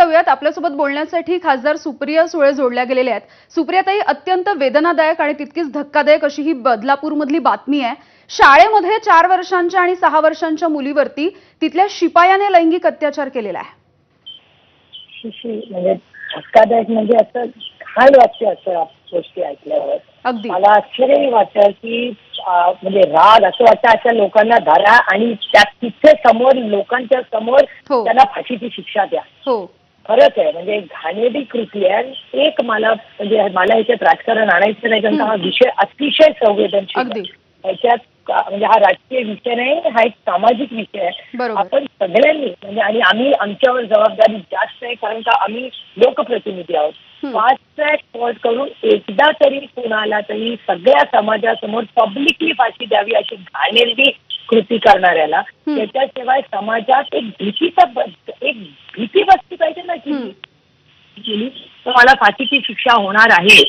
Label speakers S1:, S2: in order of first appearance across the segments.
S1: जाऊयात. आपल्यासोबत बोलण्यासाठी खासदार सुप्रिया सुळे जोडल्या गेलेल्या आहेत. सुप्रियाताई अत्यंत वेदनादायक आणि तितकीच धक्कादायक अशी ही बदलापूरमधली बातमी आहे. शाळेमध्ये चार वर्षांच्या आणि सहा वर्षांच्या मुलीवरती तिथल्या शिपायाने लैंगिक अत्याचार केलेला आहे.
S2: म्हणजे धक्कादायक म्हणजे असं घाण वाटते असं गोष्टी ऐकल्यावर.
S1: अगदी.
S2: मला आश्चर्यही वाटतं की म्हणजे राग असं वाटतं अशा लोकांना धरा आणि त्या तिथे समोर लोकांच्या समोर
S1: हो.
S2: त्यांना फाशीची शिक्षा द्या.
S1: हो.
S2: खरंच आहे म्हणजे घाणेरडी कृती आहे एक मला म्हणजे मला ह्याच्यात राजकारण आणायचं नाही कारण हा विषय अतिशय संवेदनशील. ह्याच्यात म्हणजे हा राजकीय विषय नाही हा एक सामाजिक विषय आहे. आपण सगळ्यांनी म्हणजे आणि आम्ही आमच्यावर जबाबदारी जास्त आहे कारण का आम्ही लोकप्रतिनिधी आहोत. फास्ट ट्रॅक कोर्ट करून एकदा तरी कुणाला तरी सगळ्या समाजासमोर पब्लिकली फाशी द्यावी अशी घाणेरडी कृती करणाऱ्याला. त्याच्याशिवाय समाजात एक भीतीचा एक भीती बसली पाहिजे ना की. केली तर मला फाशीची शिक्षा होणार आहे.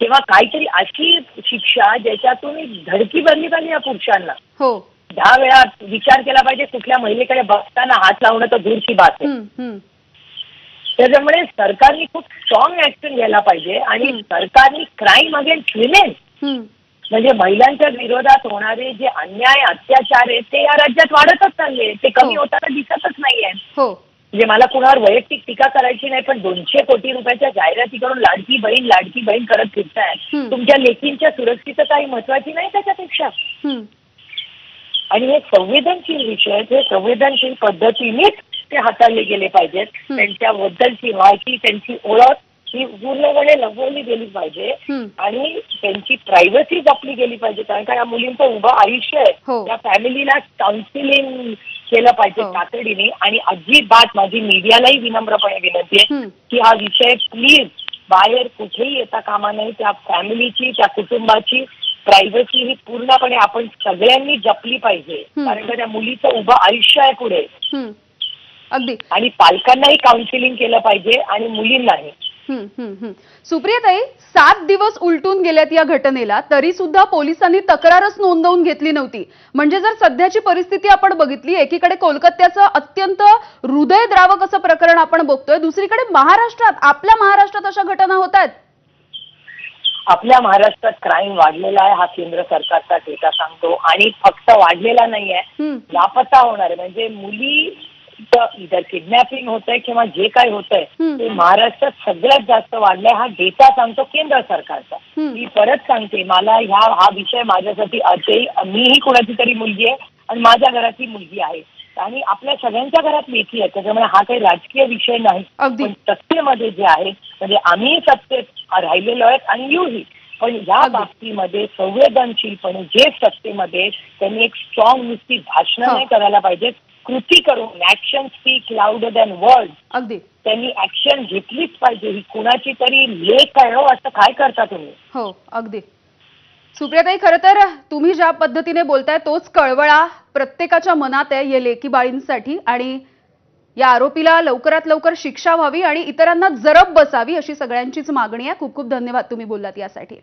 S2: तेव्हा काहीतरी अशी शिक्षा ज्याच्यातून धडकी बनली पाहिजे या पुरुषांना
S1: हो
S2: दहा वेळा विचार केला पाहिजे कुठल्या महिलेकडे बघताना हात लावणं तर दूरची बात आहे. त्याच्यामुळे सरकारने खूप स्ट्रॉंग ऍक्शन घ्यायला पाहिजे आणि. सरकारने क्राईम अगेन्स्ट विमेन. म्हणजे महिलांच्या विरोधात होणारे जे अन्याय अत्याचार आहेत ते या राज्यात वाढतच चालले ते कमी
S1: हो.
S2: होताना दिसतच नाहीये
S1: हो
S2: म्हणजे मला कुणावर वैयक्तिक टीका करायची नाही पण दोनशे कोटी रुपयाच्या जाहिराती करून लाडकी बहीण लाडकी बहीण करत फिरताय
S1: हं.
S2: तुमच्या लेकींच्या सुरक्षितता ही महत्वाची नाही त्याच्यापेक्षा. आणि हे संवेदनशील विषय आहेत हे संवेदनशील पद्धतीनेच ते हाताळले गेले पाहिजेत. त्यांच्याबद्दलची माहिती त्यांची ओळख ही पूर्णपणे लपवली गेली पाहिजे
S1: हं.
S2: आणि त्यांची प्रायव्हसी जपली गेली पाहिजे कारण का या मुलींचं उभं आयुष्य
S1: हो.
S2: आहे या फॅमिलीला काउन्सिलिंग केलं पाहिजे
S1: हो.
S2: तातडीने आणि अजिबात माझी मीडियालाही विनम्रपणे विनंती आहे
S1: हं.
S2: की हा विषय प्लीज बाहेर कुठेही येता कामा नाही त्या फॅमिलीची त्या कुटुंबाची प्रायव्हसी ही पूर्णपणे आपण सगळ्यांनी जपली पाहिजे
S1: हं.
S2: कारण का त्या मुलीचं उभं आयुष्य आहे पुढे.
S1: अगदी
S2: आणि पालकांनाही काउन्सिलिंग केलं पाहिजे आणि मुलींनाही.
S1: सुप्रियाताई सात दिवस उलटून गेल्यात या घटनेला तरी सुद्धा पोलिसांनी तक्रारच नोंदवून घेतली नव्हती. म्हणजे जर सध्याची परिस्थिती आपण बघितली एकीकडे कोलकात्याचं अत्यंत हृदयद्रावक असं प्रकरण आपण बघतोय दुसरीकडे महाराष्ट्रात आपल्या महाराष्ट्रात अशा घटना होत आहेत?
S2: आपल्या महाराष्ट्रात क्राईम वाढलेला आहे हा केंद्र सरकारचा डेटा सांगतो. आणि फक्त वाढलेला नाही आहे
S1: हम्म,
S2: लापता होणार आहे. म्हणजे मुली इतर किडनॅपिंग होत आहे किंवा जे काही होत आहे. ते महाराष्ट्रात सगळ्यात जास्त वाढलंय हा डेटा सांगतो केंद्र सरकारचा. मी परत सांगते मला ह्या हा विषय माझ्यासाठी असेल मीही कुणाची तरी मुलगी आहे आणि माझ्या घरातली मुलगी आहे आणि आपल्या सगळ्यांच्या घरात लेखी आहे त्याच्यामुळे हा काही राजकीय विषय नाही. पण सत्तेमध्ये जे आहे म्हणजे आम्ही सत्तेत राहिलेलो आहेत आणि यूही पण या. बाबतीमध्ये संवेदनशीलपणे जे सत्तेमध्ये त्यांनी एक स्ट्रॉंग नुसती भाषणं. नाही करायला पाहिजेत कृती करून action speak louder than word
S1: अगदी.
S2: त्यांनी ऍक्शन घेतलीच पाहिजे. ही कुणाची तरी लेख आहे हो असं काय करता तुम्ही?
S1: हो अगदी. सुप्रियाताई खरं तर तुम्ही ज्या पद्धतीने बोलताय तोच कळवळा प्रत्येकाच्या मनात आहे या लेकी बाळींसाठी आणि या आरोपीला लवकरात लवकर शिक्षा व्हावी आणि इतरांना जरब बसावी अशी सगळ्यांचीच मागणी आहे. खूप खूप धन्यवाद तुम्ही बोललात यासाठी.